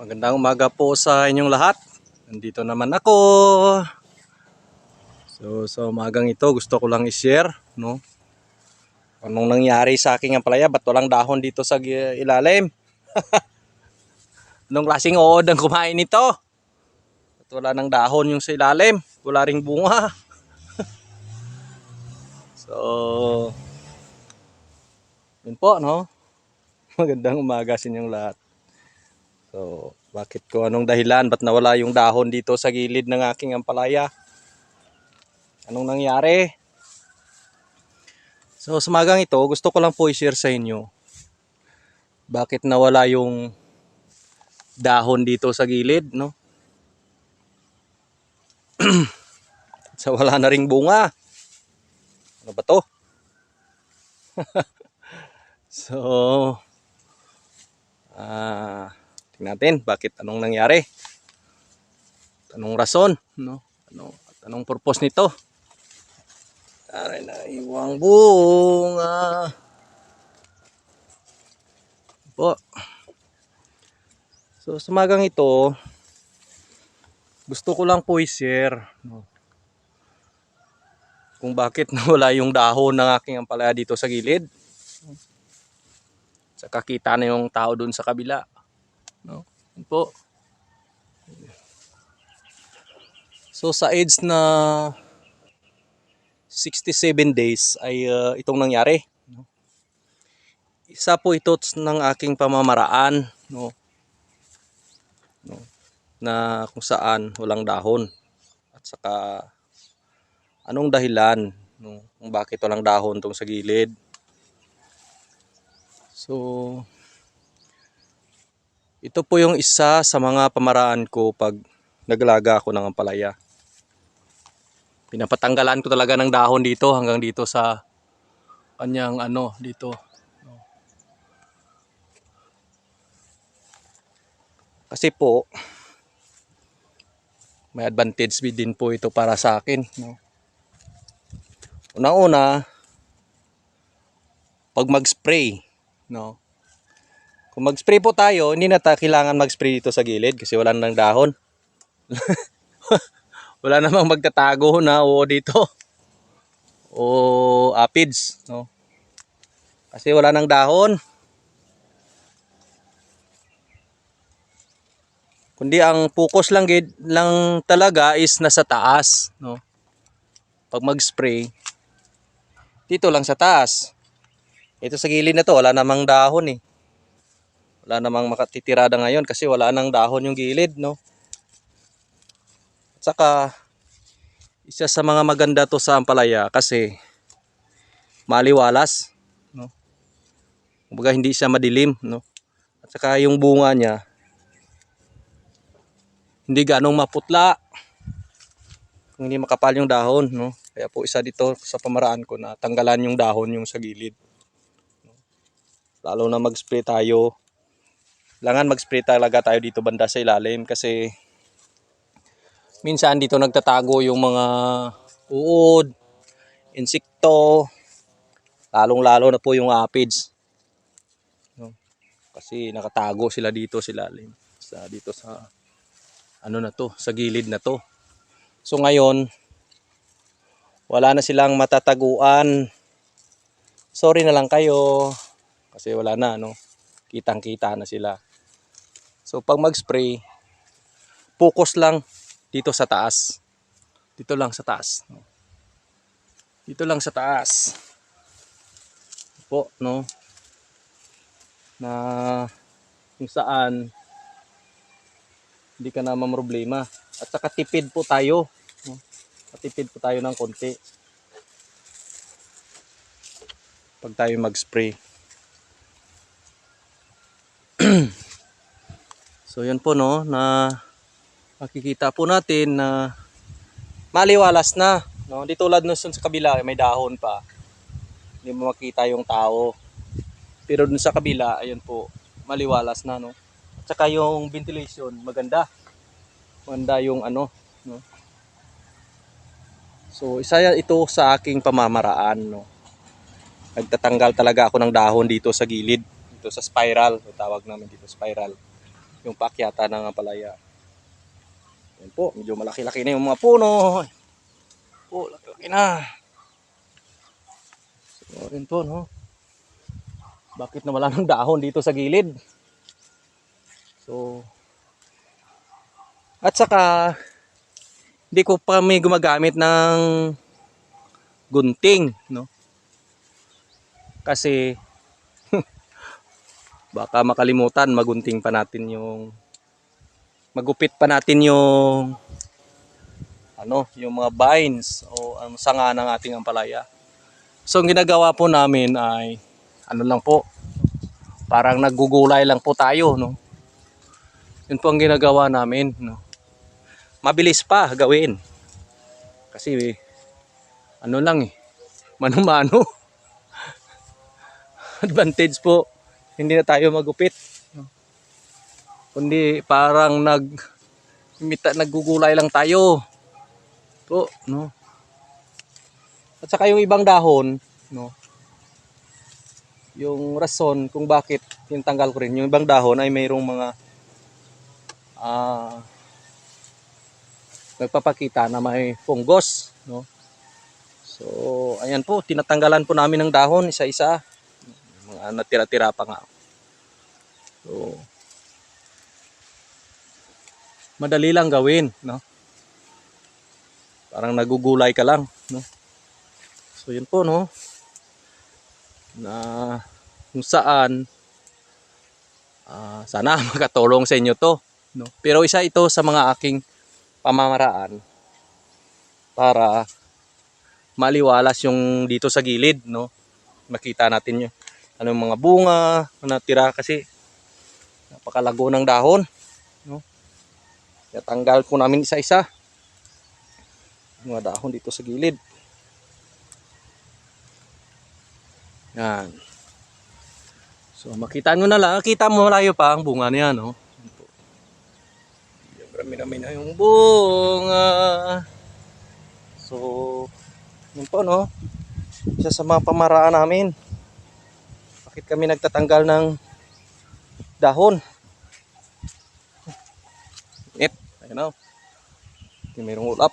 Magandang umaga po sa inyong lahat. Nandito naman ako. So sa umagang ito gusto ko lang i-share, no? Anong nangyari sa aking ampalaya? Ba't walang dahon dito sa ilalim? Anong klaseng uod ang kumain nito? Ba't wala nang dahon yung sa ilalim? Wala ring bunga. so, yun po, no? Magandang umaga sa inyong lahat. So, bakit ko anong dahilan? Ba't nawala yung dahon dito sa gilid ng aking ampalaya? Anong nangyari? So, sa magang ito, gusto ko lang po i-share sa inyo bakit nawala yung dahon dito sa gilid, no? sa wala na ring bunga. Ano ba to? so, ah, tingnan natin bakit anong nangyari. Anong rason, no? Ano, at anong purpose nito? Aray na iwang bunga. Po. So sa magang ito, gusto ko lang po i-share no, kung bakit nawala yung dahon ng aking ampalaya dito sa gilid. Sa kakita na yung tao dun sa kabila. No? Yun po. So sa age na 67 days ay uh, itong nangyari. No? Isa po ito ng aking pamamaraan no? No? na kung saan walang dahon at saka anong dahilan no? kung bakit walang dahon tong sa gilid. So ito po yung isa sa mga pamaraan ko pag naglaga ako ng ampalaya. Pinapatanggalan ko talaga ng dahon dito hanggang dito sa kanyang ano dito. Kasi po may advantage din po ito para sa akin una-una pag mag-spray no kung mag-spray po tayo hindi na ta kailangan mag-spray dito sa gilid kasi wala nang dahon. Wala namang magtatago na o dito. O apids no? Kasi wala nang dahon. Kundi ang focus lang gid lang talaga is nasa taas no? Pag mag-spray dito lang sa taas. Ito sa gilid na to wala namang dahon eh wala namang makatitirada ngayon kasi wala nang dahon yung gilid no at saka, isa sa mga maganda to sa Ampalaya kasi maliwalas. No? Kumbaga hindi siya madilim. No? At saka yung bunga niya, hindi ganong maputla. Kung hindi makapal yung dahon. No? Kaya po isa dito sa pamaraan ko na tanggalan yung dahon yung sa gilid. No? Lalo na mag-spray tayo. Kailangan mag-spray talaga tayo dito banda sa ilalim kasi minsan dito nagtatago yung mga uod, insekto, lalong-lalo na po yung aphids. No? Kasi nakatago sila dito sila sa dito sa ano na to, sa gilid na to. So ngayon, wala na silang matataguan. Sorry na lang kayo kasi wala na no. Kitang-kita na sila. So pag mag-spray, focus lang dito sa taas. Dito lang sa taas. Dito lang sa taas. Po, no? Na kung saan hindi ka na mamroblema. At saka tipid po tayo. No? Tipid po tayo ng konti. Pag tayo mag-spray. so, yan po, no? Na makikita po natin na maliwalas na. No? Di tulad nun sa kabila, may dahon pa. Hindi mo makita yung tao. Pero dun sa kabila, ayun po, maliwalas na. No? At saka yung ventilation, maganda. Maganda yung ano. No? So, isa yan- ito sa aking pamamaraan. No? Nagtatanggal talaga ako ng dahon dito sa gilid. Dito sa spiral. Tawag namin dito spiral. Yung paakyata ng palaya. Yan po, medyo malaki-laki na yung mga puno. Po, laki na. So, yun po, no? Bakit na wala ng dahon dito sa gilid? So, at saka, hindi ko pa may gumagamit ng gunting, no? Kasi, baka makalimutan, magunting pa natin yung, magupit pa natin yung, ano, yung mga vines o ang sanga ng ating ampalaya. So, ang ginagawa po namin ay, ano lang po, parang naggugulay lang po tayo, no? Yun po ang ginagawa namin, no? Mabilis pa gawin. Kasi, ano lang eh, mano-mano. Advantage po, hindi na tayo magupit. Kundi parang nag, imita, naggugulay lang tayo. Po, no? At saka yung ibang dahon, no? Yung rason kung bakit tinatanggal ko rin, yung ibang dahon ay mayroong mga ah nagpapakita na may fungus, no? So, ayan po, tinatanggalan po namin ng dahon isa-isa. Mga natira-tira pa nga. So, madali lang gawin, no? Parang nagugulay ka lang, no? So, yun po, no? Na kung saan ah, sana makatulong sa inyo to, no? Pero isa ito sa mga aking pamamaraan para maliwalas yung dito sa gilid, no? Makita natin yung ano yung mga bunga na natira kasi napakalago ng dahon, no? Kaya tanggal po namin isa-isa mga dahon dito sa gilid. Yan. So makita nyo na lang, kita mo malayo pa ang bunga niya, no? Marami-rami na yung bunga. So, yun po, no? Isa sa mga pamaraan namin. Bakit kami nagtatanggal ng dahon? It, ayun o. Hindi mayroong ulap.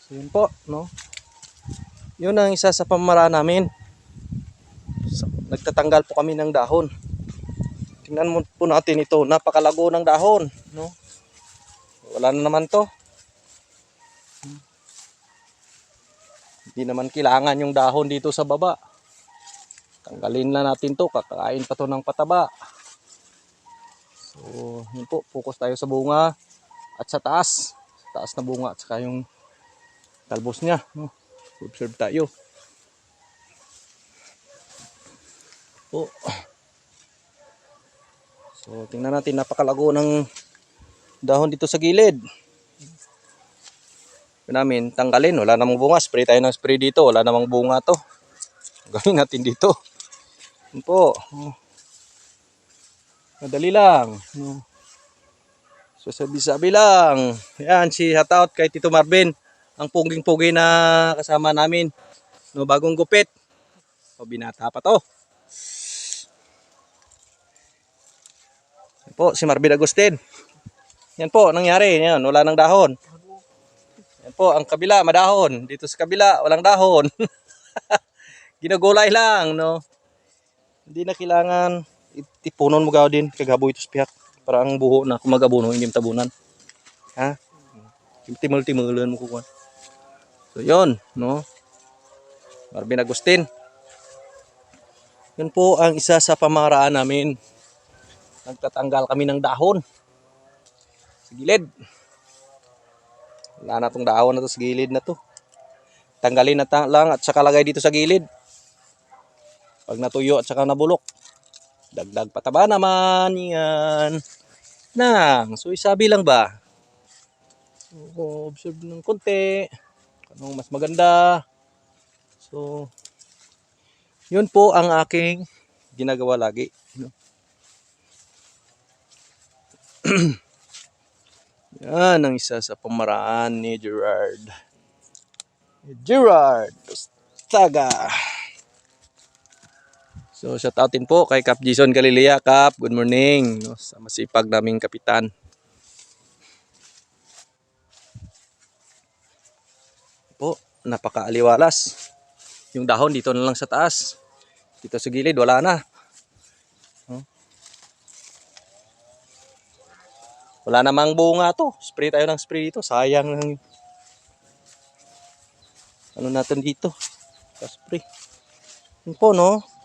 So, yun po, no? Yun ang isa sa pamaraan namin. So, nagtatanggal po kami ng dahon. Tingnan mo po natin ito. Napakalago ng dahon, no? Wala na naman to. Hindi naman kailangan yung dahon dito sa baba. Tanggalin na natin to. Kakain pa to ng pataba. So, yun po. Focus tayo sa bunga at sa taas. Sa taas na bunga at saka yung talbos niya. No? Observe tayo. Po. So, tingnan natin. Napakalago ng dahon dito sa gilid. Namin tanggalin. Wala namang bunga. Spray tayo ng spray dito. Wala namang bunga to. Gawin natin dito. Yun po. Oh. Madali lang. No. So sabi-sabi lang. Yan, si shoutout kay Tito Marvin. Ang puging-pugi na kasama namin. No, bagong gupit. O binata pa to. Yan po, si Marvin Agustin. Yan po, nangyari. Yan, wala nang dahon. Yan po, ang kabila, madahon. Dito sa kabila, walang dahon. Ginagulay lang, no? Hindi na kailangan it- ipunon mo gaw din kagaboy ito spihat para ang buho na kumagabuno hindi tabunan. Ha? Timul-timulan mo kukuha. So yon, no? Marvin Agustin. Yun po ang isa sa pamaraan namin. Nagtatanggal kami ng dahon. Sa gilid. Wala na tong dahon na to sa gilid na to. Tanggalin na ta- lang at saka lagay dito sa gilid. Pag natuyo at saka nabulok. Dagdag pataba naman yan. Nang, so isabi lang ba? So, observe ng konti. Anong mas maganda. So, yun po ang aking ginagawa lagi. Yan ang isa sa pamaraan ni Gerard. Gerard Saga. So shout out din po kay Cap Jason Galilea. Cap, good morning. No, sa masipag naming kapitan. Po, napakaaliwalas. Yung dahon dito na lang sa taas. Dito sa gilid, wala na. Wala namang bunga to. Spray tayo ng spray dito. Sayang lang. Ano natin dito? Spray. Yun po, no?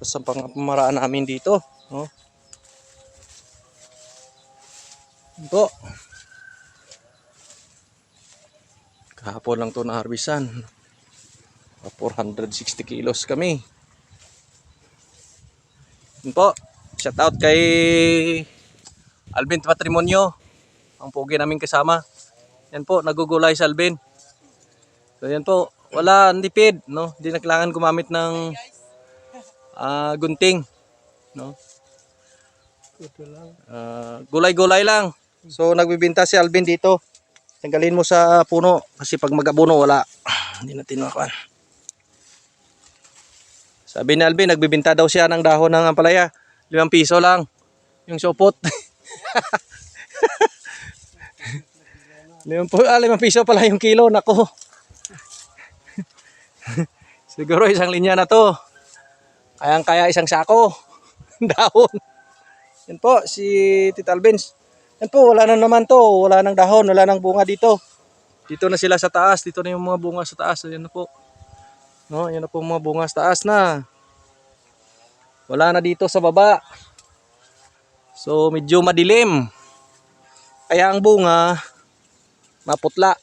Sa sa pamaraan namin dito. No? Po. Kahapon lang to na harbisan. 460 kilos kami. Yun po. Shout out kay Alvin Patrimonio. Ang pogi namin kasama. Yan po, nagugulay si Alvin. So yan po, wala, hindi paid, no? Hindi na kailangan gumamit ng ah, gunting, no? Ah, gulay-gulay lang. So nagbibinta si Alvin dito. Tanggalin mo sa puno kasi pag magabuno wala. Hindi natin makakuan. Sabi ni Alvin, nagbibinta daw siya ng dahon ng ampalaya. Limang piso lang. Yung supot. limang, ah, limang piso pala yung kilo. Nako. Siguro isang linya na to. Kayang kaya isang sako. dahon. Yan po, si Tita Albins. Yan po, wala na naman to. Wala nang dahon, wala nang bunga dito. Dito na sila sa taas. Dito na yung mga bunga sa taas. Ayan na po. No, yan na po mga bunga sa taas na. Wala na dito sa baba. So, medyo madilim. Kaya ang bunga, maputla.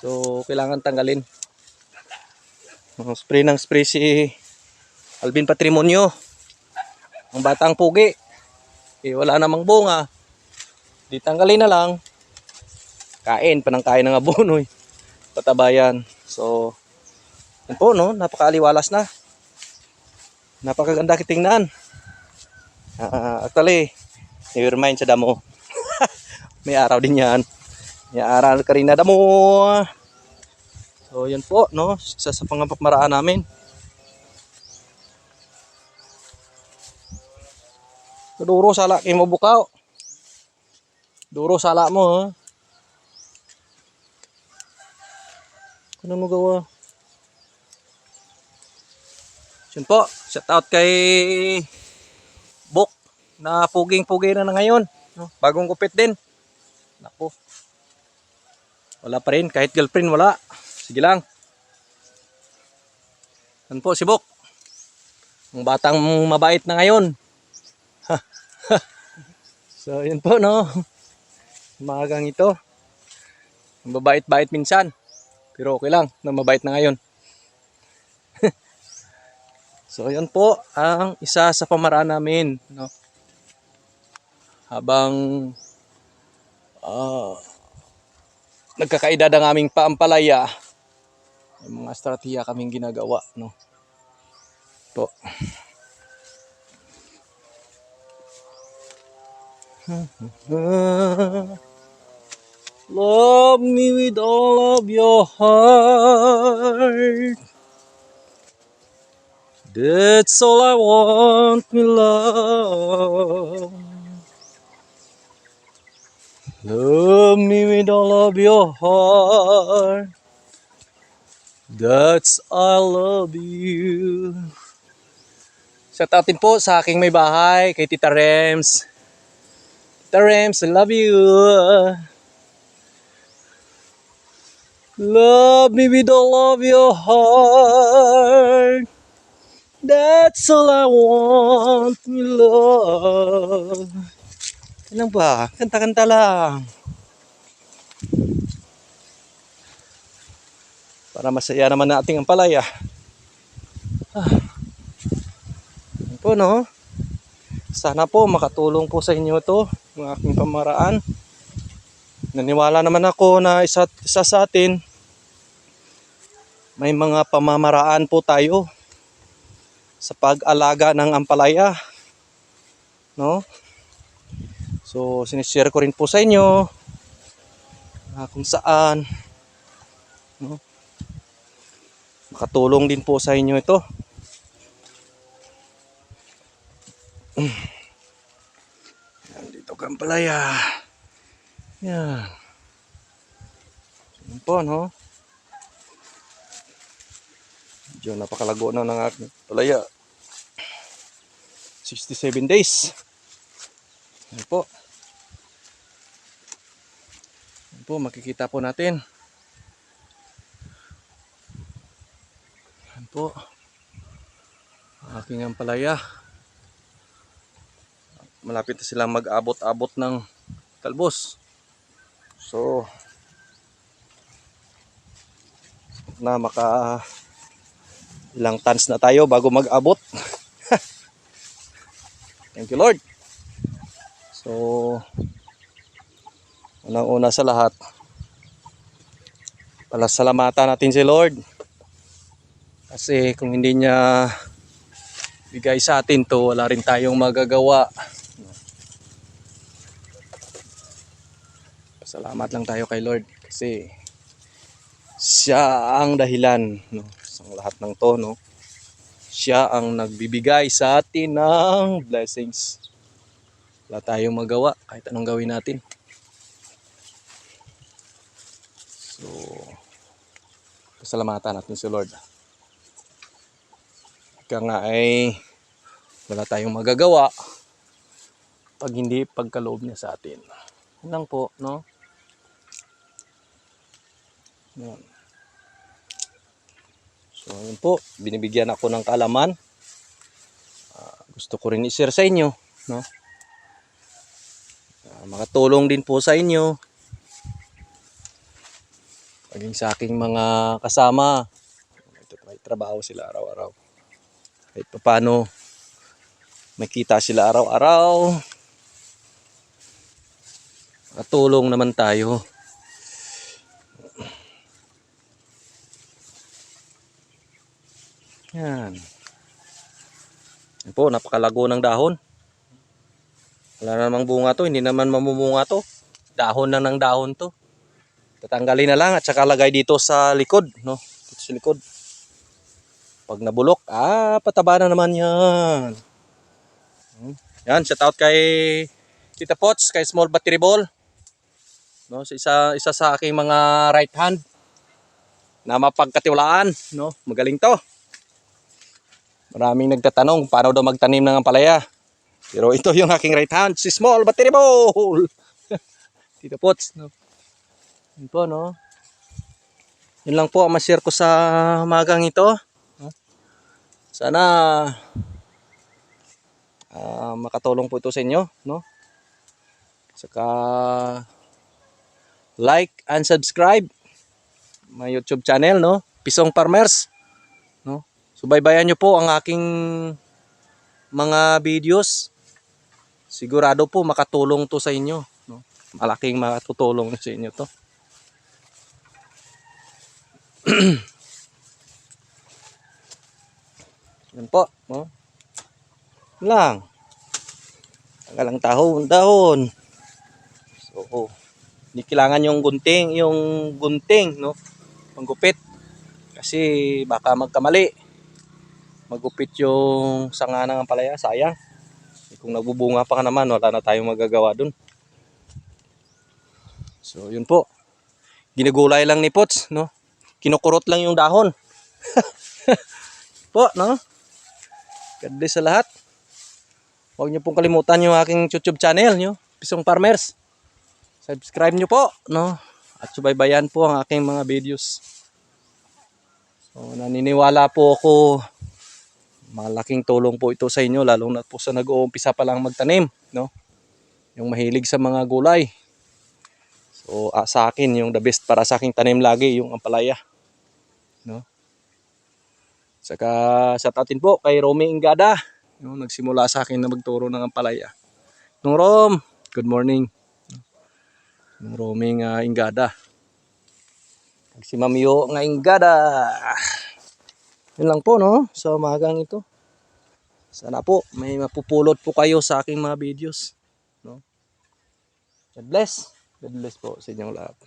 So, kailangan tanggalin. Spray ng spray si Alvin Patrimonio. Ang batang pugi. Eh, wala namang bunga. Di tanggalin na lang. Kain, panang kain ng abono eh. Patabayan. So, yun po, no? Napakaaliwalas na. Napakaganda kitingnan. Ah, actually, never mind sa damo. May araw din yan. May araw ka rin na damo. So, yan po, no? Isa sa pangapamaraan namin. Duro sala kay mo bukaw. Duro sala mo, ha? Ano mo gawa? Yun po, shout out kay Bok na puging-pugi na na ngayon. No? Bagong kupit din. Naku. Wala pa rin, kahit girlfriend wala. Sige lang. Yan po si Bok. Ang batang mabait na ngayon. so, yun po no. Magang ito. Mabait-bait minsan. Pero okay lang na mabait na ngayon. So, yan po ang isa sa pamaraan namin, no? Habang ah nagkakaedad ang aming paampalaya, may mga estratehiya kaming ginagawa, no? Po. Love me with all of your heart. That's all I want, me love. Love me with all of your heart. That's I love you. Shout outin po sa aking may bahay, kay Tita Rems. Tita Rems, I love you. Love me with all of your heart. That's all I want, me love. Lang ba? Kanta-kanta lang. Para masaya naman nating ang palaya. Ah. Yan po, no? Sana po makatulong po sa inyo to, ng aking pamaraan. Naniwala naman ako na isa, isa sa atin may mga pamamaraan po tayo sa pag-alaga ng ampalaya. No? So, sinishare ko rin po sa inyo uh, kung saan no? makatulong din po sa inyo ito. Ang palaya. Yan. Yan po, no? Medyo napakalago na ng aking palaya. 67 days. Yan po. Yan po, makikita po natin. Yan po. Ang aking ampalaya. Malapit na silang mag-abot-abot ng talbos. So, na maka ilang tons na tayo bago mag-abot. Thank you Lord. So, unang-una sa lahat, palasalamatan natin si Lord. Kasi kung hindi niya bigay sa atin to, wala rin tayong magagawa. Salamat lang tayo kay Lord kasi siya ang dahilan no, sa lahat ng to. No? Siya ang nagbibigay sa atin ng blessings. Wala tayong magawa kahit anong gawin natin. So, pasalamatan natin si Lord. Ika nga ay wala tayong magagawa pag hindi pagkaloob niya sa atin. Yun lang po, no? Yan. So, yun po. Binibigyan ako ng kalaman. Ah, gusto ko rin i-share sa inyo, no? Ah, makatulong din po sa inyo. Maging sa aking mga kasama. May trabaho sila araw-araw. Kahit pa paano, may kita sila araw-araw. Katulong naman tayo. Yan. Yan po, napakalago ng dahon. Wala na namang bunga to, hindi naman mamumunga to. Dahon na ng dahon to. Tatanggalin na lang at saka lagay dito sa likod, no? Dito sa likod. Pag nabulok, ah, pataba na naman yan. Yan, shout out kay Tita Pots, kay Small Battery Ball. No, sa isa, isa sa aking mga right hand na mapagkatiwalaan, no? Magaling to. Maraming nagtatanong paano daw magtanim ng ampalaya. Pero ito yung aking right hand, si Small Battery Ball. Tito Pots, no? Yun po, no? Yun lang po ang ma-share ko sa magang ito. Sana ah, makatulong po ito sa inyo, no? Saka like and subscribe my YouTube channel, no? Pisong Farmers? Subaybayan nyo po ang aking mga videos. Sigurado po makatulong to sa inyo. No? Malaking makatutulong sa inyo to. Yan po. No? Lang. Tanggal ang tahon, dahon. So, hindi kailangan yung gunting, yung gunting, no? Panggupit. Kasi baka magkamali magupit yung sanga ng palaya, sayang. Eh, Kung nagbubunga pa ka naman, wala na tayong magagawa dun. So, yun po. Ginagulay lang ni Pots, no? Kinukurot lang yung dahon. po, no? God bless sa lahat. Huwag niyo pong kalimutan yung aking YouTube channel, nyo. Pisong Farmers. Subscribe nyo po, no? At subaybayan po ang aking mga videos. So, naniniwala po ako malaking tulong po ito sa inyo lalo na po sa nag-uumpisa pa lang magtanim no? Yung mahilig sa mga gulay. So ah, sa akin yung the best para sa aking tanim lagi yung ampalaya no? Saka sa tatin po kay Romy Ingada yung nagsimula sa akin na magturo ng ampalaya nung Rom good morning. Nung Romy nga Ingada. Si Mamiyo nga Ingada yun lang po, no? Sa umagang ito. Sana po, may mapupulot po kayo sa aking mga videos. No? God bless. God bless po sa inyong lahat.